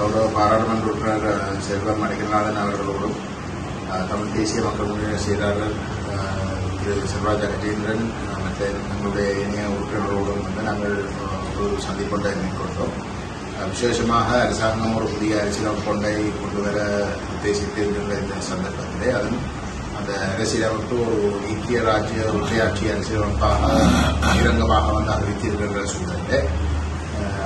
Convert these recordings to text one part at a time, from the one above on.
கௌரவ பாராளுமன்ற உறுப்பினர் செல்வம் அடிகநாதன் அவர்களோடும் தமிழ் தேசிய மக்கள் முன்னணி செயலாளர் திரு செல்வராஜ் அகஜேந்திரன் மற்ற எங்களுடைய இணைய உறுப்பினர்களோடும் வந்து நாங்கள் ஒரு சந்திப்பொன்றை மேற்கொண்டோம். விசேஷமாக அரசாங்கம் ஒரு புதிய அரசியல் கொண்டை கொண்டு வர உத்தேசித்திருக்கின்ற இந்த சந்தர்ப்பத்திலே அதுவும் அந்த அரசியலமைப்பு ஒரு ஐக்கிய ராஜ்ய ஒற்றையாட்சி அரசியலமைப்பாக பகிரங்கமாக வந்து அறிவித்திருக்கின்ற சூழலில்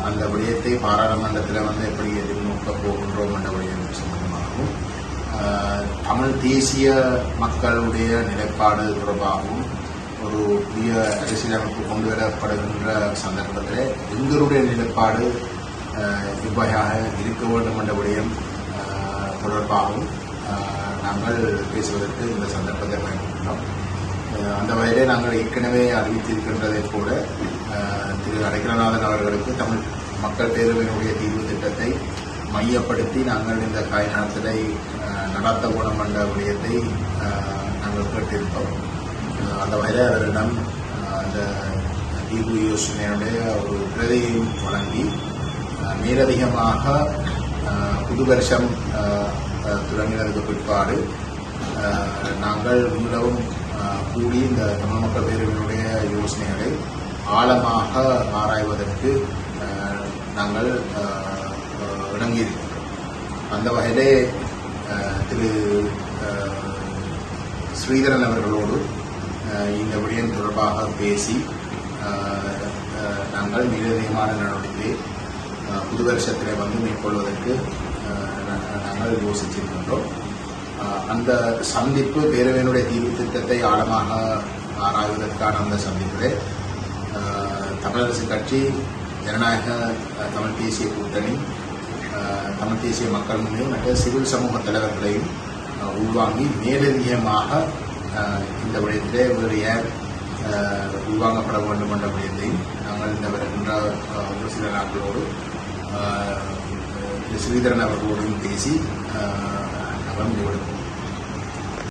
அந்த விடயத்தை பாராளுமன்றத்தில் வந்து எப்படி எதிர்நோக்க போகின்றோம் என்ற விடயம் சம்பந்தமாகவும் தமிழ் தேசிய மக்களுடைய நிலைப்பாடு தொடர்பாகவும் ஒரு புதிய அரசியலமைப்பு கொண்டு வரப்படுகின்ற சந்தர்ப்பத்தில் எங்களுடைய நிலைப்பாடு அஹ், இவ்வகையாக இருக்க வேண்டும் என்ற விடயம் தொடர்பாகவும் நாங்கள் பேசுவதற்கு இந்த சந்தர்ப்பத்தை பயன்படுத்தினோம் அந்த வகையிலே நாங்கள் ஏற்கனவே அறிவித்திருக்கின்றதை கூட திரு அடைக்கலநாதன் அவர்களுக்கு தமிழ் மக்கள் பேரவையினுடைய தீர்வு திட்டத்தை மையப்படுத்தி நாங்கள் இந்த காய்நடத்தலை நடாத்த நடத்த வேணும் என்ற விடயத்தை நாங்கள் கேட்டிருந்தோம் அந்த வகையில் அவரிடம் அந்த தீர்வு யோசனையுடைய ஒரு பிரதியையும் வழங்கி மேலதிகமாக புது வருஷம் தொடங்கினதுக்கு பிற்பாடு நாங்கள் மீளவும் கூடி இந்த தமிழ் மக்கள் பேரவையினுடைய யோசனைகளை ஆழமாக ஆராய்வதற்கு நாங்கள் விளங்கியிருக்கிறோம் இணங்கியிருக்கிறோம். அந்த வகையிலே திரு ஸ்ரீதரன் அவர்களோடு இந்த விடயம் தொடர்பாக பேசி நாங்கள் மேலதிகமான நடவடிக்கை புது வருஷத்தில் வந்து மேற்கொள்வதற்கு நாங்கள் யோசிச்சிருக்கின்றோம். அந்த சந்திப்பு பேரவையினுடைய தீர்வு திட்டத்தை ஆழமாக ஆராய்வதற்கான அந்த சந்திப்பிலே தமிழரசு கட்சி ஜனநாயக தமிழ் தேசிய கூட்டணி தமிழ் தேசிய மக்கள் முன்னணி மற்ற சிவில் சமூக தலைவர்களையும் உள்வாங்கி மேலதிகமாக இந்த விடயத்திலே வேறு யார் உள்வாங்கப்பட வேண்டும் என்ற விடயத்தையும் நாங்கள் இந்த வருகின்ற ஒரு சில நாட்களோடு ஸ்ரீதரன் அவர்களோடும் பேசி அஹ், முடிவெடுப்போம்